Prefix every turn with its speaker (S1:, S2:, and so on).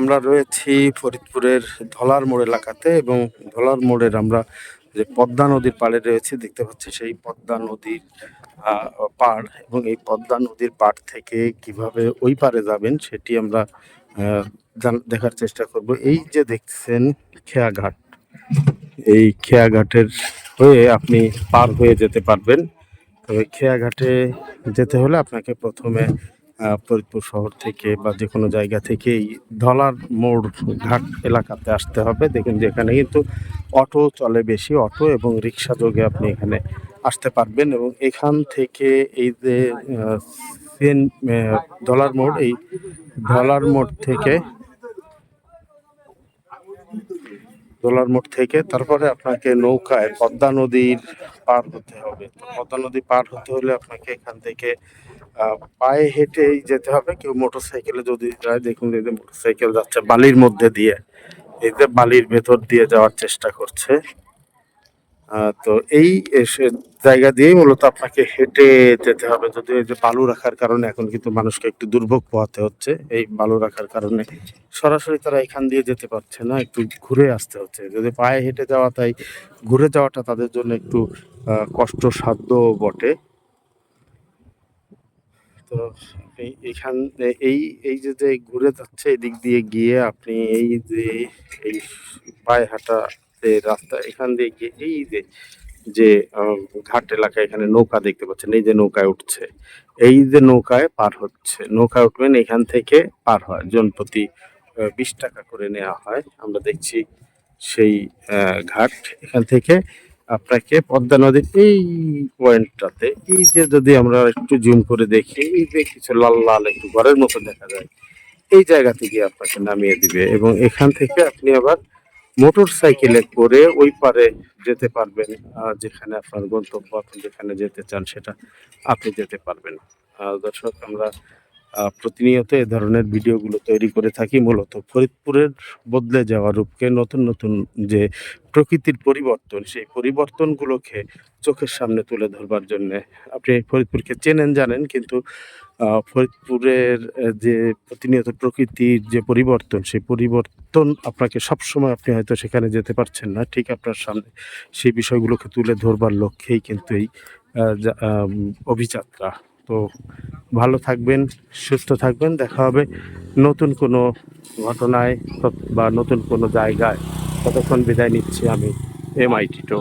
S1: আমরা রয়েছি ফরিদপুরের ধলার মোড় এলাকাতে এবং ধলার মোড়ের আমরা যে পদ্মা নদীর পাড়ে রয়েছে দেখতে পাচ্ছি সেই পদ্মা নদীর পাড় এবং এই পদ্মা নদীর পাড় থেকে কীভাবে ওই পারে যাবেন সেটি আমরা দেখার চেষ্টা করব। এই যে দেখছেন খেয়াঘাট এই খেয়াঘাটের হয়ে আপনি পার হয়ে যেতে পারবেন। তবে খেয়াঘাটে যেতে হলে আপনাকে প্রথমে ফরিদপুর শহর থেকে বা যে কোনো জায়গা থেকে এই ধলার মোড় ঘাট এলাকাতে আসতে হবে। দেখুন যে এখানে কিন্তু অটো চলে বেশি, অটো এবং রিক্সা যোগে আপনি এখানে আসতে পারবেন এবং এখান থেকে এই যে সেন ধলার মোড়, এই ধলার মোড় থেকে দোলার মোড় থেকে তারপরে আপনাকে নৌকায় পদ্মা নদীর পার হতে হবে। পদ্মা নদী পার হতে হলে আপনাকে এখান থেকে পায়ে হেঁটেই যেতে হবে। কেউ মোটর সাইকেলে যদি যায়, দেখুন এই যে মোটর সাইকেল যাচ্ছে বালির মধ্যে দিয়ে। যে বালির ভেতর দিয়ে যাওয়ার চেষ্টা করছে। তো এই জায়গা দিয়েই মূলত আপনাকে হেঁটে যেতে হবে। যদি এই যে বালু রাখার কারণে এখন কিন্তু মানুষকে একটু দুর্ভোগ পোহাতে হচ্ছে, এই বালু রাখার কারণে সরাসরি তারা এখান দিয়ে যেতে পারছে না, একটু ঘুরে আসতে হচ্ছে। যদি পায়ে হেঁটে যাওয়া, তাই ঘুরে যাওয়াটা তাদের জন্য একটু কষ্টসাধ্য বটে। তো এখান, এই এই যে যে ঘুরে যাচ্ছে এদিক দিয়ে গিয়ে আপনি এই যে, এই পায়ে হাঁটা যে রাস্তা, এখান দিয়ে গিয়ে এই যে যে ঘাট এলাকা, এখানে নৌকা দেখতে পাচ্ছেন, এই যে নৌকায় উঠছে। এই যে নৌকায় পার হচ্ছে, নৌকায় উঠবেন, এখান থেকে পার হয়। জনপ্রতি বিশ টাকা করে নেওয়া হয়। আমরা দেখছি সেই ঘাট এখান থেকে আপনাকে পদ্মা নদীর এই পয়েন্টটাতে, এই যে যদি আমরা একটু জুম করে দেখি, এই যে কিছু লাল লাল একটু ঘরের মতো দেখা যায়, এই জায়গা থেকে আপনাকে নামিয়ে দিবে এবং এখান থেকে আপনি আবার মোটর সাইকেলে করে ওই পারে যেতে পারবেন যেখানে আপনার গন্তব্য, আপনি যেখানে যেতে চান সেটা আপনি যেতে পারবেন। দর্শক, আমরা প্রতিনিয়ত এ ধরনের ভিডিওগুলো তৈরি করে থাকি মূলত। ফরিদপুরের বদলে যাওয়া রূপকে নতুন নতুন যে প্রকৃতির পরিবর্তন, সেই পরিবর্তনগুলোকে চোখের সামনে তুলে ধরবার জন্যে আপনি ফরিদপুরকে চেনেন, জানেন, কিন্তু ফরিদপুরের যে প্রতিনিয়ত প্রকৃতির যে পরিবর্তন, সেই পরিবর্তন আপনাকে সবসময় আপনি হয়তো সেখানে যেতে পারছেন না। ঠিক আপনার সামনে সেই বিষয়গুলোকে তুলে ধরবার লক্ষ্যেই কিন্তু এই অভিযাত্রা। তো ভালো থাকবেন, সুস্থ থাকবেন। দেখা হবে নতুন কোনো ঘটনায় বা নতুন কোনো জায়গায়। ততক্ষণ বিদায় নিচ্ছি আমি এম আই টিটো